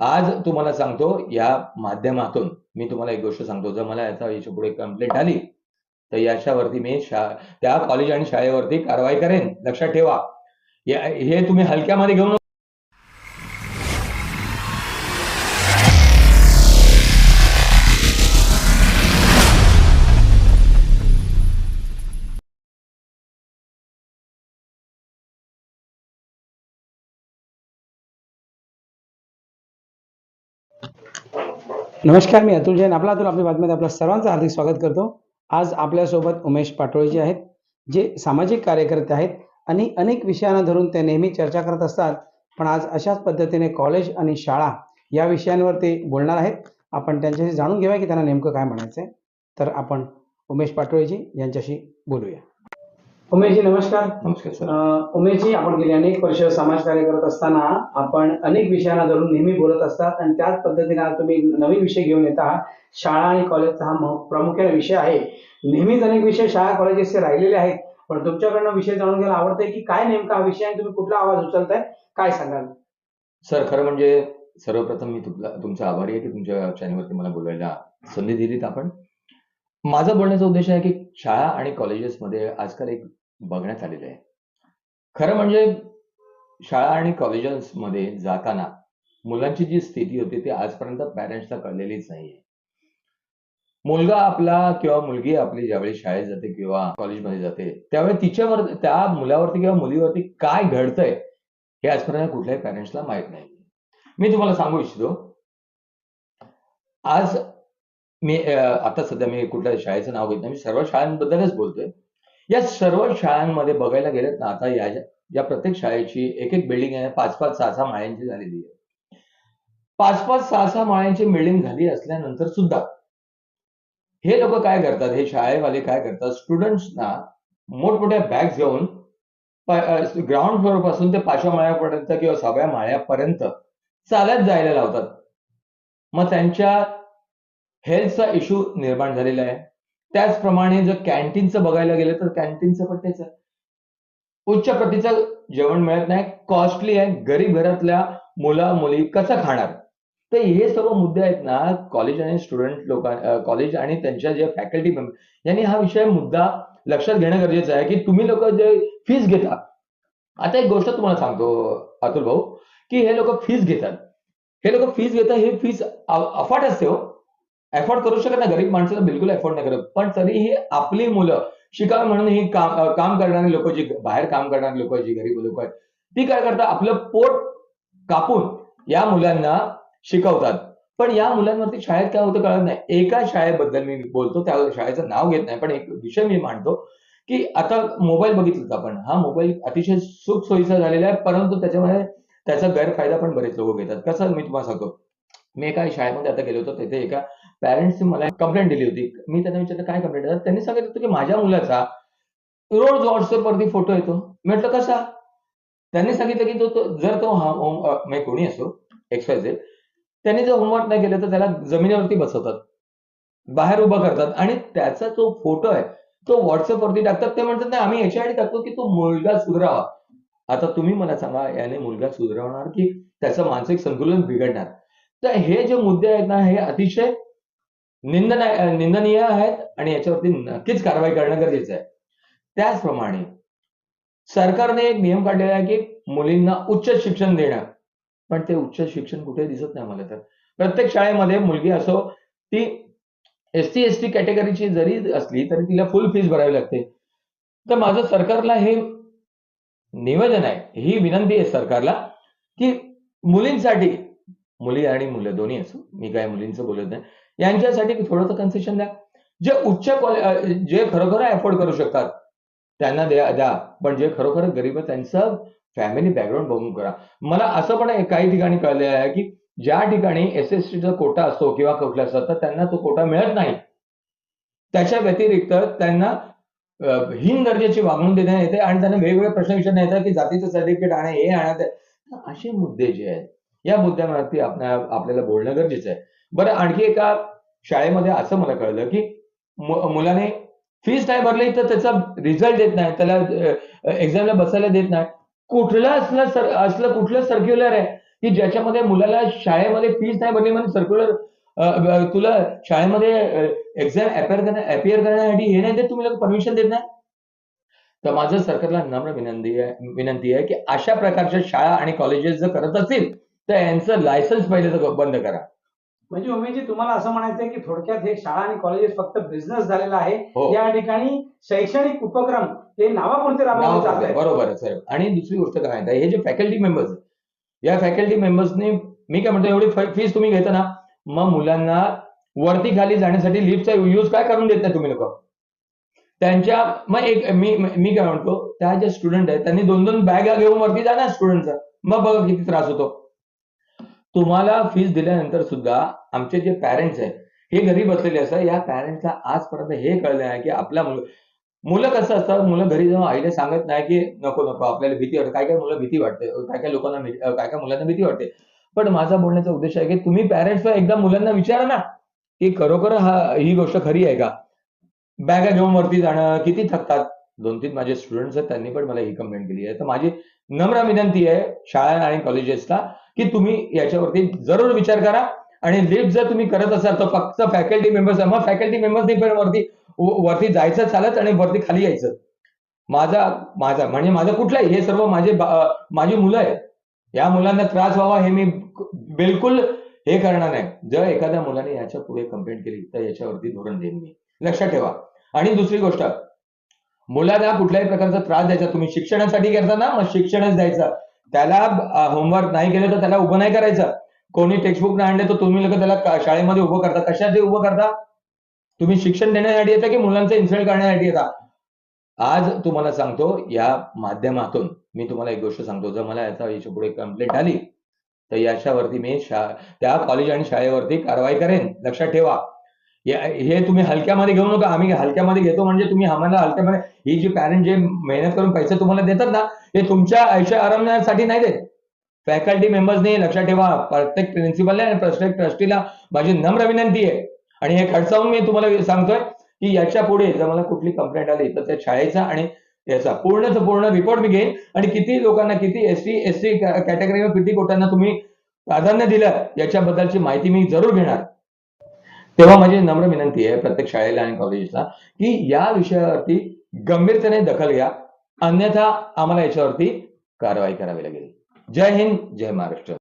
आज तुम्हाला सांगतो या माध्यमातून मी तुम्हाला एक गोष्ट सांगतो. जर मला याचा याच्यापुढे कंप्लेंट आली तर याच्यावरती मी शा त्या कॉलेज आणि शाळेवरती कारवाई करेन. लक्षात ठेवा. हे तुम्ही हलक्यामध्ये घेऊन नमस्कार मी अतुल जैन. आपला अतुल आपल्या बातमीत आपलं सर्वांचं हार्दिक स्वागत करतो. आज आपल्यासोबत उमेश पाटोळेजी आहेत जे सामाजिक कार्यकर्ते आहेत आणि अनेक विषयांना धरून ते नेहमी चर्चा करत असतात पण आज अशाच पद्धतीने कॉलेज आणि शाळा या विषयांवर ते बोलणार आहेत. आपण त्यांच्याशी जाणून घेऊया की त्यांना नेमकं काय म्हणायचं आहे तर आपण उमेश पाटोळेजी यांच्याशी बोलूया. उमेशजी नमस्कार. नमस्कार सर. उमेशजी आपण गेली अनेक वर्ष समाजकार्य करत असताना आपण अनेक विषयांना धरून नेहमी बोलत असतात आणि त्याच पद्धतीने आज तुम्ही नवीन विषय घेऊन येता शाळा आणि कॉलेजचा हा प्रामुख्याने विषय आहे. नेहमीच अनेक विषय शाळा कॉलेजेसचे राहिलेले आहेत. पण तुमच्याकडनं विषय जाणून घ्यायला आवडतंय की काय नेमका हा विषय आणि तुम्ही कुठला आवाज उचलताय? काय सांगाल? सर खरं म्हणजे सर्वप्रथम मी तुमचा तुमचा आभारी आहे की तुमच्या चॅनलवरती मला बोलायला संधी दिलीत आपण. माझा बोलण्याचा उद्देश आहे की शाळा आणि कॉलेजेसमध्ये आजकाल एक बघण्यात आलेलं आहे. खरं म्हणजे शाळा आणि कॉलेजेसमध्ये जाताना मुलांची जी स्थिती होती ती आजपर्यंत पॅरेंट्सला कळलेलीच नाहीये. मुलगा आपला किंवा मुलगी आपली ज्यावेळी शाळेत जाते किंवा कॉलेजमध्ये जाते त्यावेळी तिच्यावर त्या मुलावरती किंवा मुलीवरती काय घडतंय हे आजपर्यंत कुठल्याही पॅरेंट्सला माहीत नाही मी तुम्हाला सांगू इच्छितो. आज मी आता सध्या मी कुठल्या शाळेचं नाव घेत नाही मी सर्व शाळांबद्दलच बोलतोय. या सर्व शाळांमध्ये बघायला गेलेत ना आता या या प्रत्येक शाळेची एक एक बिल्डिंग आहे पाच पाच सहा सहा माळ्यांची झालेली आहे. पाच पाच सहा सहा माळ्यांची बिल्डिंग झाली असल्यानंतर सुद्धा हे लोक काय करतात हे शाळेवाले काय करतात स्टुडंट्सना मोठमोठ्या बॅग्स घेऊन ग्राउंड फ्लोअरपासून ते पाचव्या माळ्यापर्यंत किंवा सहाव्या माळ्यापर्यंत चालत जायला लावतात. मग त्यांच्या हेल्थचा इश्यू निर्माण झालेला आहे. त्याचप्रमाणे जर कॅन्टीनचं बघायला गेलं तर कॅन्टीनचं पण तेच आहे. उच्च प्रतीचं जेवण मिळत नाही कॉस्टली आहे गरीब घरातल्या मुला मुली कसं खाणार? तर हे सर्व मुद्दे आहेत ना कॉलेज आणि स्टुडंट लोक कॉलेज आणि त्यांच्या जे फॅकल्टी मेंबर यांनी हा विषय मुद्दा लक्षात घेणं गरजेचं आहे की तुम्ही लोक जे फीस घेता. आता एक गोष्ट तुम्हाला सांगतो अतुल भाऊ की हे लोक फीस घेतात. हे लोक फीस घेतात हे फीस अफाट असते हो. अफोर्ड करू शकत नाही. गरीब माणसाला बिलकुल अफोर्ड नाही करत. पण तरीही आपली मुलं शिकावी म्हणून ही काम काम करणारी लोक जी बाहेर काम करणारी लोक जी गरीब लोक आहेत ती काय करतात? आपलं पोट कापून या मुलांना शिकवतात. पण या मुलांवरती शाळेत काय होतं कळत नाही. एका शाळेबद्दल मी बोलतो. त्या शाळेचं नाव घेत नाही. पण एक विषय मी मांडतो की आता मोबाईल बघितलं आपण. हा मोबाईल अतिशय सुख सोयीचा झालेला आहे. परंतु त्याच्यामध्ये त्याचा गैरफायदा पण बरेच लोक घेतात. कसं मी तुम्हाला सांगतो? मी एका शाळेमध्ये आता गेलो होतो तिथे एका पॅरेंट्सने मला कंप्लेंट दिली होती. मी त्यांना विचारलं काय कंप्लेंट आहे? त्यांनी सांगितलं होतं की माझ्या मुलाचा रोज व्हॉट्सअपवरती फोटो येतो. म्हटलं कसा? त्यांनी सांगितलं की तो जर तो हा होम म्हणजे कोणी असो एक्स झेड त्यांनी जर होमवर्क नाही केलं तर त्याला जमिनीवरती बसवतात. बाहेर उभं करतात. आणि त्याचा जो फोटो आहे तो व्हॉट्सअपवरती टाकतात. ते म्हणतात नाही आम्ही याच्यासाठी टाकतो की तो मुलगा सुधरावा. आता तुम्ही मला सांगा याने मुलगा सुधरवणार की त्याचं मानसिक संतुलन बिघडणार? तर हे जे मुद्दे आहेत ना हे अतिशय निंदन निंदनीय आहेत आणि याच्यावरती नक्कीच कारवाई करणं गरजेचं आहे. त्याचप्रमाणे सरकारने एक नियम काढलेला आहे की मुलींना उच्च शिक्षण देणं. पण ते उच्च शिक्षण कुठे दिसत नाही मला तर. प्रत्येक शाळेमध्ये मुलगी असो ती एस टी एस टी कॅटेगरीची जरी असली तरी तिला फुल फीस भरावी लागते. तर माझं सरकारला हे निवेदन आहे ही विनंती आहे सरकारला की मुलींसाठी मुली आणि मुलं दोन्ही असो मी काय मुलींचं बोलत नाही. यांच्यासाठी थोडंसं कन्सेशन द्या. जे उच्च कॉले जे खरोखर अफोर्ड करू शकतात त्यांना द्या द्या. पण जे खरोखर गरीब आहे त्यांचं फॅमिली बॅकग्राऊंड बघून करा. मला असं पण काही ठिकाणी कळले आहे की ज्या ठिकाणी एस एस टीचा कोटा असतो किंवा कुठल्या असतो तर त्यांना तो कोटा मिळत नाही. त्याच्या व्यतिरिक्त त्यांना हीन दर्जाची वागणूक देण्यात येते आणि त्यांना वेगवेगळे प्रश्न विचारण्यात येतात की जातीचं सर्टिफिकेट आणि हे आणत असे मुद्दे जे आहेत या मुद्द्यांवरती आपल्याला बोलणं गरजेचं आहे. बरं आणखी एका शाळेमध्ये असं मला कळलं की मुलाने फीस नाही भरली तर त्याचा रिझल्ट देत नाही. त्याला एक्झामला बसायला देत नाही. कुठलं असलं सर असलं कुठलं सर्क्युलर आहे की ज्याच्यामध्ये मुलाला शाळेमध्ये फीस नाही भरली म्हणून सर्क्युलर तुला शाळेमध्ये एक्झाम अपेअर करण्या अपिअर करण्यासाठी हे नाही देत तुम्ही लोक परमिशन देत नाही? तर माझं सरकारला नम्र विनंती आहे विनंती आहे की अशा प्रकारच्या शाळा आणि कॉलेजेस जर करत असतील तर यांचं लायसन्स पहिले तर बंद करा. म्हणजे उमेशजी तुम्हाला असं म्हणायचं आहे की थोडक्यात हे शाळा आणि कॉलेजेस फक्त बिझनेस झालेला आहे. हो. या ठिकाणी शैक्षणिक उपक्रम हे नावापुरते राबवले नाव जात सांगा. आहेत बरोबर आहे सर आणि दुसरी गोष्ट काय आहे, हे जे फॅकल्टी मेंबर्स या फॅकल्टी मेंबर्सने मी काय म्हणतो एवढी फीस तुम्ही घेता ना मग मुलांना वरती खाली जाण्यासाठी लिफ्टचा यूज काय करून देत नाही तुम्ही लोक? त्यांच्या मग एक मी मी काय म्हणतो त्या ज्या स्टुडंट आहेत त्यांनी दोन दोन बॅग घेऊन वरती जा ना स्टुडंटचा मग बघा किती त्रास होतो. तुम्हाला फीस दिल्यानंतर सुद्धा आमचे जे पॅरेंट्स आहेत हे घरी बसलेले असतात. या पॅरेंट्सला आजपर्यंत हे कळलं आहे की आपल्या मुलं मुलं कसं असतात? मुलं घरी जाऊन आईला सांगत नाही की नको नको आपल्याला भीती वाटते. काय काय मुलं भीती वाटते? काय काय लोकांना काय काय मुलांना भीती वाटते? पण माझा बोलण्याचा उद्देश आहे की तुम्ही पॅरेंट्स एकदा मुलांना विचारा ना की खरोखर हा ही गोष्ट खरी आहे का? बॅगा घेऊन वरती जाणं किती थकतात? दोन तीन माझे स्टुडंट्स आहेत त्यांनी पण मला ही कंप्लेंट केली आहे. तर माझी नम्र विनंती आहे शाळा आणि कॉलेजेसला की तुम्ही याच्यावरती जरूर विचार करा. आणि लिफ्ट जर तुम्ही करत असाल तर फक्त फॅकल्टी मेंबर्स मग फॅकल्टी मेंबर्सनी पण वरती वरती जायचं चालत आणि वरती खाली यायचं. माझा माझा म्हणजे माझं कुठलाही हे सर्व माझे माझी मुलं आहेत. या मुलांना त्रास व्हावा हे मी बिलकुल हे करणार नाही. जर एखाद्या मुलाने याच्यापुढे कंप्लेंट केली तर याच्यावरती धोरण देईन मी. लक्षात ठेवा. आणि दुसरी गोष्ट मुलांना कुठल्याही प्रकारचा त्रास द्यायचा तुम्ही शिक्षणासाठी करता ना मग शिक्षणच द्यायचं. त्याला होमवर्क नाही केलं तर त्याला उभं नाही करायचं. कोणी टेक्स्टबुक नाही आणले तर तुम्ही लोक त्याला शाळेमध्ये उभं करता? कशासाठी उभं करता? तुम्ही शिक्षण देण्यासाठी येता की मुलांचं इन्सल्ट करण्यासाठी येता? आज तुम्हाला सांगतो या माध्यमातून मी तुम्हाला एक गोष्ट सांगतो. जर मला याचा याच्यापुढे कंप्लेंट आली तर याच्यावरती मी शा त्या कॉलेज आणि शाळेवरती कारवाई करेन. लक्षात ठेवा. हे तुम्ही हलक्यामध्ये घेऊ नका. आम्ही हलक्यामध्ये घेतो म्हणजे तुम्ही आम्हाला हलक्यामध्ये ही जी पॅरेंट जे मेहनत करून पैसे तुम्हाला देतात ना हे तुमच्या आयुष्य आरामण्यासाठी नाही देत. फॅकल्टी मेंबर्सने लक्षात ठेवा प्रत्येक प्रिन्सिपलने आणि प्रत्येक ट्रस्टीला माझी नम्र विनंती आहे. आणि हे खडसावून मी तुम्हाला सांगतोय की याच्यापुढे जर मला कुठली कंप्लेंट आली तर त्या शाळेचा आणि याचा पूर्णच पूर्ण रिपोर्ट मी घेईन. आणि किती लोकांना किती एस टी एस टी कॅटेगरीवर किती कोटांना तुम्ही प्राधान्य दिलं याच्याबद्दलची माहिती मी जरूर घेणार. तेव्हा माझी नम्र विनंती आहे प्रत्येक शाळेला आणि कॉलेजला की या विषयावरती गंभीरतेने दखल घ्या. अन्यथा आम्हाला याच्यावरती कारवाई करावी लागेल. जय हिंद जय महाराष्ट्र.